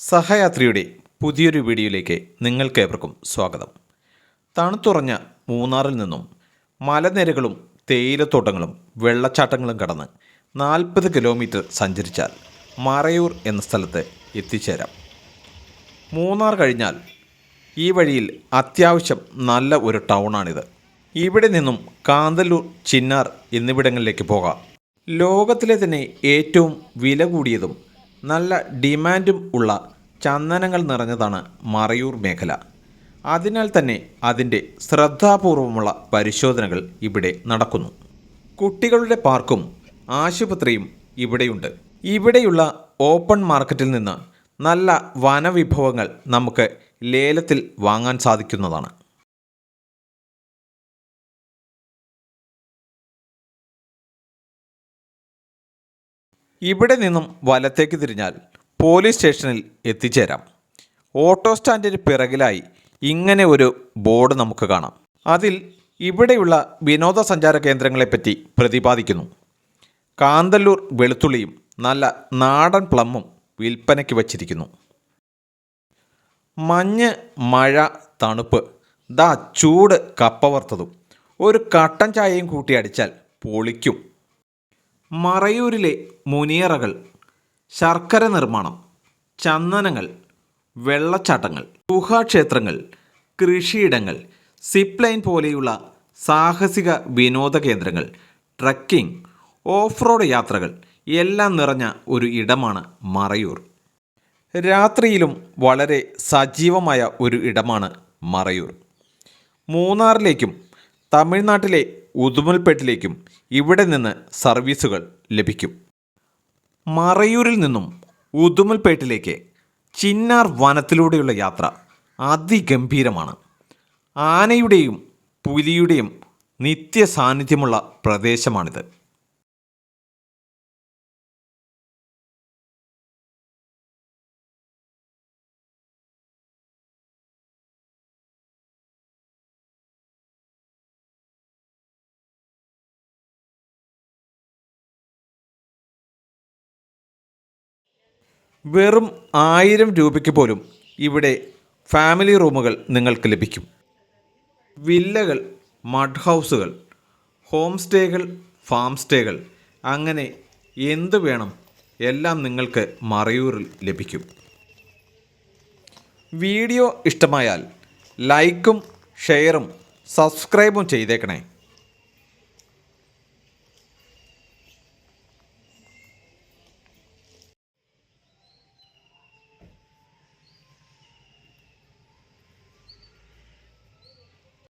സഹയാത്രിയുടെ പുതിയൊരു വീഡിയോയിലേക്ക് നിങ്ങൾക്കേവർക്കും സ്വാഗതം. തണുത്തുറഞ്ഞ മൂന്നാറിൽ നിന്നും മലനിരകളും തേയിലത്തോട്ടങ്ങളും വെള്ളച്ചാട്ടങ്ങളും കടന്ന് നാൽപ്പത് കിലോമീറ്റർ സഞ്ചരിച്ചാൽ മറയൂർ എന്ന സ്ഥലത്ത് എത്തിച്ചേരാം. മൂന്നാർ കഴിഞ്ഞാൽ ഈ വഴിയിൽ അത്യാവശ്യം നല്ല ഒരു ടൗണാണിത്. ഇവിടെ നിന്നും കാന്തല്ലൂർ ചിന്നാർ എന്നിവിടങ്ങളിലേക്ക് പോകാം. ലോകത്തിലെ തന്നെ ഏറ്റവും വില കൂടിയതും നല്ല ഡിമാൻഡും ഉള്ള ചന്ദനങ്ങൾ നിറഞ്ഞതാണ് മറയൂർ മേഖല. അതിനാൽ തന്നെ അതിന്റെ ശ്രദ്ധാപൂർവമുള്ള പരിശോധനകൾ ഇവിടെ നടക്കുന്നു. കുട്ടികളുടെ പാർക്കും ആശുപത്രിയും ഇവിടെയുണ്ട്. ഇവിടെയുള്ള ഓപ്പൺ മാർക്കറ്റിൽ നിന്ന് നല്ല വനവിഭവങ്ങൾ നമുക്ക് ലേലത്തിൽ വാങ്ങാൻ സാധിക്കുന്നതാണ്. ഇവിടെ നിന്നും വലത്തേക്ക് തിരിഞ്ഞാൽ പോലീസ് സ്റ്റേഷനിൽ എത്തിച്ചേരാം. ഓട്ടോ സ്റ്റാൻഡിന് പിറകിലായി ഇങ്ങനെ ഒരു ബോർഡ് നമുക്ക് കാണാം. അതിൽ ഇവിടെയുള്ള വിനോദസഞ്ചാര കേന്ദ്രങ്ങളെപ്പറ്റി പ്രതിപാദിക്കുന്നു. കാന്തല്ലൂർ വെളുത്തുള്ളിയും നല്ല നാടൻ പ്ലമ്മും വിൽപ്പനയ്ക്ക് വച്ചിരിക്കുന്നു. മഞ്ഞ് മഴ തണുപ്പ് ദാ ചൂട് കപ്പ വറുത്തതും. ഒരു കട്ടൻ ചായയും കൂട്ടി അടിച്ചാൽ പൊളിക്കും. മറയൂരിലെ മുനിയറകൾ ശർക്കര നിർമ്മാണം ചന്ദനങ്ങൾ വെള്ളച്ചാട്ടങ്ങൾ ഗുഹാക്ഷേത്രങ്ങൾ കൃഷിയിടങ്ങൾ സിപ്പ് ലൈൻ പോലെയുള്ള സാഹസിക വിനോദ കേന്ദ്രങ്ങൾ ട്രക്കിംഗ് ഓഫ് റോഡ് യാത്രകൾ എല്ലാം നിറഞ്ഞ ഒരു ഇടമാണ് മറയൂർ. രാത്രിയിലും വളരെ സജീവമായ ഒരു ഇടമാണ് മറയൂർ. മൂന്നാറിലേക്കും തമിഴ്നാട്ടിലെ ഉദുമൽപേട്ടിലേക്കും ഇവിടെ നിന്ന് സർവീസുകൾ ലഭിക്കും. മറയൂരിൽ നിന്നും ഉദുമൽപേട്ടിലേക്ക് ചിന്നാർ വനത്തിലൂടെയുള്ള യാത്ര അതിഗംഭീരമാണ്. ആനയുടെയും പുലിയുടെയും നിത്യ സാന്നിധ്യമുള്ള പ്രദേശമാണിത്. വെറും ആയിരം രൂപയ്ക്ക് പോലും ഇവിടെ ഫാമിലി റൂമുകൾ നിങ്ങൾക്ക് ലഭിക്കും. വില്ലകൾ മഡ് ഹൗസുകൾ ഹോം സ്റ്റേകൾ ഫാം സ്റ്റേകൾ അങ്ങനെ എന്ത് വേണം എല്ലാം നിങ്ങൾക്ക് മറയൂരിൽ ലഭിക്കും. വീഡിയോ ഇഷ്ടമായാൽ ലൈക്കും ഷെയറും സബ്സ്ക്രൈബും ചെയ്തേക്കണേ.